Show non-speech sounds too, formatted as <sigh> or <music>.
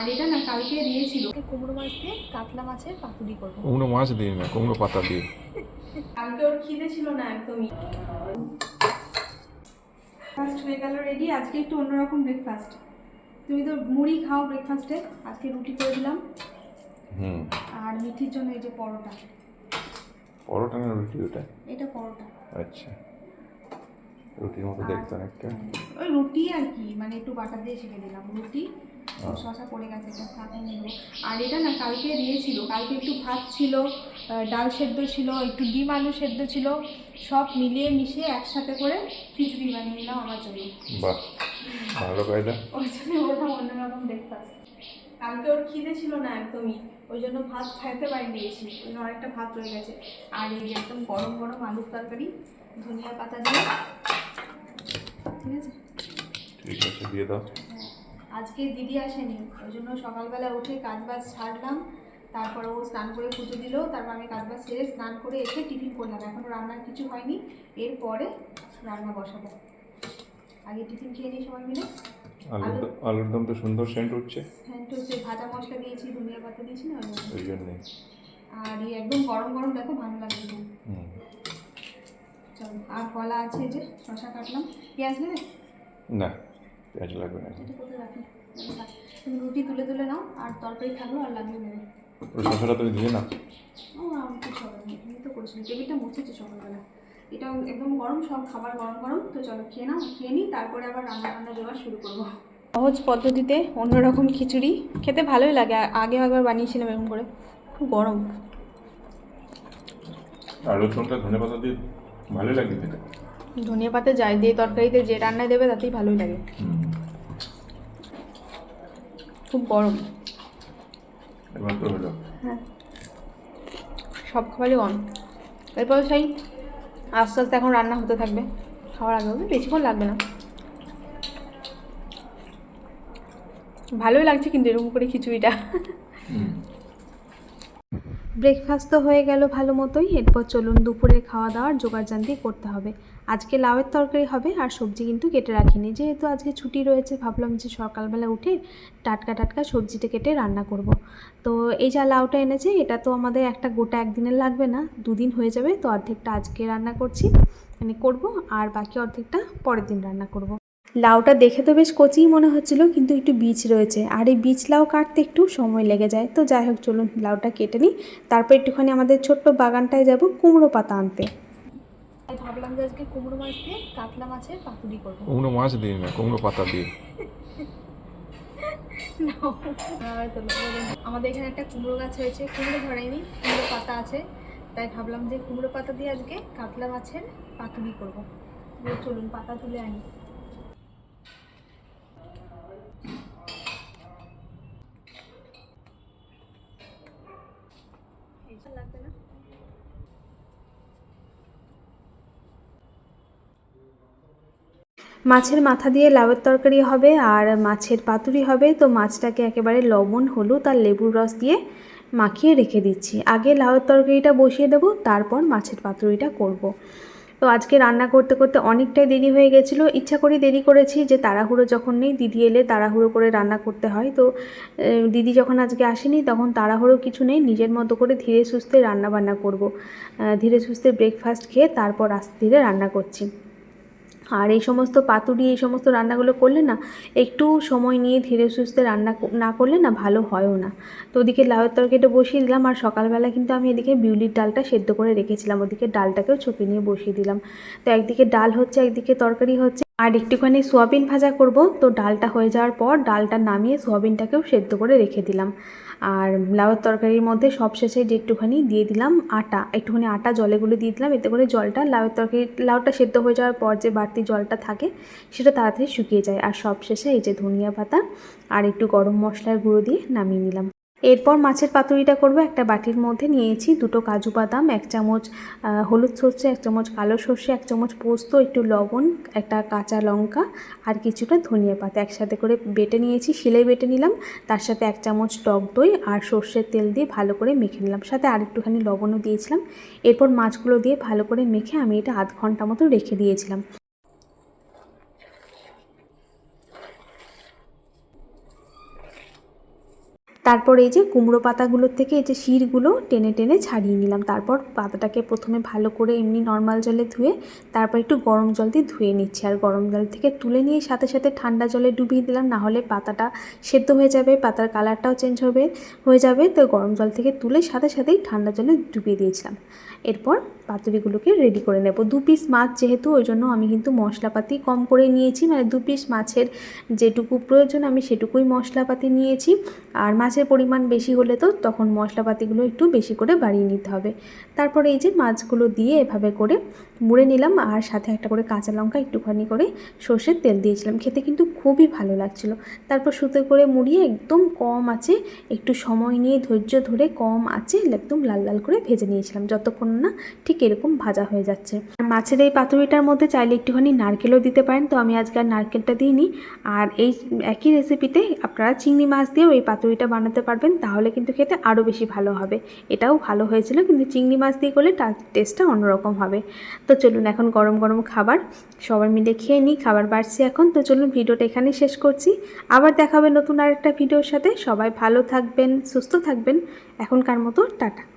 আর এটা না কালকে দিয়েছিল। কুমড়ো মাছ দিয়ে কাতলা মাছের পাতুরি করব। কুমড়ো মাছ দিয়ে না কুমড়ো পাতা দিয়ে। কালকে ওর খিদে ছিল না একদমই। হয়ে গেল রেডি আজকে একটু অন্যরকম ব্রেকফাস্ট তুমি তো মুড়ি খাও ব্রেকফাস্টে আজকে রুটি করে দিলাম। হুম। আর মিঠির জন্য এই যে পরোটা। পরোটা না রুটি ওটা? এটা পরোটা। আচ্ছা। রুটির মতো দেখতে অনেকটা। ওই রুটি আর কি মানে একটু বাটার দিয়ে শিখে দিলাম। রুটি শশা পড়ে গেছে এটা নিয়ে নেব। আর এটা না কালকে দিয়েছিল কালকে একটু ভাত ছিল ডাল সেদ্ধ ছিল একটু ডিম আলু সেদ্ধ ছিল সব মিলিয়ে মিশিয়ে একসাথে করে খিচুড়ি বানিয়ে নিলাম আমার জন্য। বাহ ভালো কায়দা ওই জন্য ওটা অন্যরকম ব্রেকফাস্ট কালকে ওর খিদে ছিল না একদমই ওই জন্য ভাত খাইতে পারি দিয়েছি ওই জন্য অনেকটা ভাত রয়ে গেছে। আর এই একদম গরম গরম আলুর তরকারি ধনিয়া পাতা দিয়ে। ঠিক আছে? ঠিক আছে দিয়ে দাও। হ্যাঁ, আজকে দিদি আসেনি ওই জন্য সকালবেলা উঠে কাজ বাজ ছাড়লাম তারপর ও স্নান করে পুজো দিল তারপর আমি কাজ বাজ সেরে স্নান করে এসে টিফিন করলাম এখনও রান্নার কিছু হয়নি এরপরে রান্না বসাবো। আগে টিফিন খেয়ে নিই সবাই মিলে। আলুর দম তো সুন্দর সেন্ট উঠছে হ্যাঁ তো সে ভাজা মশলা দিয়েছি ধনিয়া পাতা দিয়েছি না ওই জন্য। আর এই একদম গরম গরম দেখো ভালো। হুম। চলো আর কলা আছে যে শশা কাটলাম। পেঁয়াজ নেবে? না। পেঁয়াজ লাগবে না। তুমি রুটি তুলে তুলে নাও আর তরকারি থাকল আর লাগলে নেবে ওই শসাটা তুমি দিয়ে না আমি কিছু হবে না তুমি তো করেছিলি টেবিলটা মুছেছি সকালবেলা। এটা একদম গরম সব খাবার গরম গরম তো চলো খেয়ে নাও খেয়ে নিই তারপরে আবার রান্না বান্না জোগাড় শুরু করব। সহজ পদ্ধতিতে অন্যরকম খিচুড়ি খেতে ভালোই লাগে আগে একবার বানিয়েছিলাম এরকম করে খুব গরম। দমটা ধনে পাতা দিয়ে ভালোই লাগে খেতে। ধনিয়া পাতা যাই দিয়ে তরকারিতে যে রান্নায় দেবে তাতেই ভালোই লাগে। খুব গরম। হ্যাঁ। সব খাবারই অন এরপর সেই আস্তে আস্তে এখন রান্না হতে থাকবে। খাওয়ার আগে হবে বেশিক্ষণ লাগবে না। ভালোই লাগছে কিন্তু এরকম করে খিচুড়িটা। হুম। ব্রেকফাস্ট তো হয়ে গেল ভালো মতোই, এরপর চলুন দুপুরের খাওয়া দাওয়ার জোগাড়জান্তি করতে হবে আজকে লাউয়ের তরকারি হবে আর সবজি কিন্তু কেটে রাখিনি যেহেতু আজকে ছুটি রয়েছে, ভাবলাম যে সকালবেলা উঠে টাটকা টাটকা সবজিটা কেটে রান্না করব। তো এই যা লাউটা এনেছে, এটা তো আমাদের একটা গোটা একদিনের লাগবে না, দুদিন হয়ে যাবে, তো অর্ধেকটা আজকে রান্না করছি মানে করব, আর বাকি অর্ধেকটা পরের দিন রান্না করব। লাউটা দেখে তো বেশ কচিই মনে হচ্ছিল কিন্তু একটু বীজ রয়েছে। আর এই বীজ লাউ কাটতে একটু সময় লেগে যায়। তো যাই হোক চলুন লাউটা কেটে নিই। তারপর একটুখানি আমাদের ছোট্ট বাগানটায় যাব কুমড়ো পাতা আনতে। ভাবলাম যে আজকে কুমড়ো মাছ দিয়ে কাতলা মাছের পাতুরি করব। কুমড়ো মাছ দিয়ে না কুমড়ো পাতা দিয়ে। <laughs> আমাদের এখানে একটা কুমড়ো গাছ হয়েছে কুমড়ো ধরেনি কুমড়ো পাতা আছে। তাই ভাবলাম যে কুমড়ো পাতা দিয়ে আজকে কাতলা মাছের পাতুরি করব। চলুন পাতা তুলে আনি এইসব লাগবে না মাছের মাথা দিয়ে লাউয়ের তরকারি হবে আর মাছের পাতুরি হবে। তো মাছটাকে একেবারে লবণ, হলুদ আর লেবুর রস দিয়ে মাখিয়ে রেখে দিচ্ছি। আগে লাউয়ের তরকারিটা বসিয়ে দেবো, তারপর মাছের পাতুরিটা করব। তো আজকে রান্না করতে করতে অনেকটাই দেরি হয়ে গেছিল। ইচ্ছা করে দেরি করেছি যে তাড়াহুড়ো যখন নেই, দিদি এলে তাড়াহুড়ো করে রান্না করতে হয়। তো দিদি যখন আজকে আসেনি, তখন তাড়াহুড়ো কিছু নেই, নিজের মতো করে ধীরে সুস্থে রান্না বান্না করব। ধীরে সুস্থে ব্রেকফাস্ট খেয়ে তারপর আস্তে ধীরে রান্না করছি। আর এই সমস্ত পাতুরি, এই সমস্ত রান্নাগুলো করলে না, একটু সময় নিয়ে ধীরে সুস্থে রান্না না করলে না ভালো হয়ও না। তো ওদিকে লাউয়ের তরকারিটা বসিয়ে দিলাম, আর সকালবেলা কিন্তু আমি এদিকে বিউলির ডালটা সেদ্ধ করে রেখেছিলাম। ওদিকে ডালটাকেও ছপি নিয়ে বসিয়ে দিলাম। তো একদিকে ডাল হচ্ছে, একদিকে তরকারি হচ্ছে। আর একটুখানি সোয়াবিন ভাজা করব। তো ডালটা হয়ে যাওয়ার পর ডালটা নামিয়ে সোয়াবিনটাকেও সেদ্ধ করে রেখে দিলাম। আর লাউয়ের তরকারির মধ্যে সবশেষে যে একটুখানি দিয়ে দিলাম আটা, একটুখানি আটা, জলে গুলে দিয়ে দিলাম, এতে করে জলটা লাউয়ের তরকারি, লাউটা সেদ্ধ হয়ে যাওয়ার পর যে বাড়তি জলটা থাকে সেটা তাড়াতাড়ি শুকিয়ে যায়। আর সবশেষে এই যে ধনিয়া পাতা আর একটু গরম মশলার গুঁড়ো দিয়ে নামিয়ে নিলাম। এরপর মাছের পাতুরিটা করব, একটা বাটির মধ্যে নিয়েছি দুটো কাজু বাদাম, এক চামচ হলুদ সর্ষে, এক চামচ কালো সর্ষে, এক চামচ পোস্ত, একটু লবণ, একটা কাঁচা লঙ্কা আর কিছুটা ধনিয়া পাতা। একসাথে করে বেটে নিয়েছি, শিলে বেটে নিলাম, তার সাথে এক চামচ টক দই আর সর্ষের তেল দিয়ে ভালো করে মেখে নিলাম। সাথে আর একটুখানি লবণও দিয়েছিলাম। এরপর মাছগুলো দিয়ে ভালো করে মেখে আমি এটা আধ ঘণ্টা মতো রেখে দিয়েছিলাম। তারপর এই যে কুমড়ো পাতাগুলোর থেকে এই যে শিরগুলো টেনে টেনে ছাড়িয়ে নিলাম। তারপর পাতাটাকে প্রথমে ভালো করে এমনি নর্মাল জলে ধুয়ে তারপর একটু গরম জল দিয়ে ধুয়ে নিচ্ছি। আর গরম জল থেকে তুলে নিয়ে সাথে সাথে ঠান্ডা জলে ডুবিয়ে দিলাম, না হলে পাতাটা সেদ্ধ হয়ে যাবে, পাতার কালারটাও চেঞ্জ হবে, হয়ে যাবে। তো গরম জল থেকে তুলে সাথে সাথেই ঠান্ডা জলে ডুবিয়ে দিয়েছিলাম। এরপর পাতুরিগুলোকে রেডি করে নেব। দু পিস মাছ যেহেতু, ওই জন্য আমি কিন্তু মশলাপাতি কম করে নিয়েছি। মানে দু পিস মাছের যেটুকু প্রয়োজন, আমি সেটুকুই মশলাপাতি নিয়েছি। আর মাছের পরিমাণ বেশি হলে তো তখন মশলাপাতিগুলো একটু বেশি করে বাড়িয়ে নিতে হবে। তারপরে এই যে মাছগুলো দিয়ে এভাবে করে মুড়ে নিলাম আর সাথে একটা করে কাঁচা লঙ্কা একটুখানি করে সর্ষের তেল দিয়েছিলাম। খেতে কিন্তু খুবই ভালো লাগছিল। তারপর সুতো করে মুড়িয়ে একদম কম আছে, একটু সময় নিয়ে ধৈর্য ধরে কম আছে, একদম লাল লাল করে ভেজে নিয়েছিলাম। যতক্ষণ না ঠিক এরকম ভাজা হয়ে যাচ্ছে। আর মাছের এই পাতুরিটার মধ্যে চাইলে একটুখানি নারকেলও দিতে পারেন, তো আমি আজকে আর নারকেলটা দিইনি। আর এই একই রেসিপিতে আপনারা চিংড়ি মাছ দিয়েও এই পাতুরিটা বানাতে পারবেন, তাহলে কিন্তু খেতে আরও বেশি ভালো হবে। এটাও ভালো হয়েছিল, কিন্তু চিংড়ি মাছ দিয়ে করলে তার টেস্টটা অন্যরকম হবে। তো চলুন এখন গরম গরম খাবার সবাই মিলে খেয়ে নিই, খাবার বাড়ছি এখন। তো চলুন ভিডিওটা এখানেই শেষ করছি। আবার দেখাবে নতুন আরেকটা ভিডিওর সাথে। সবাই ভালো থাকবেন, সুস্থ থাকবেন। এখনকার মতো টাটা।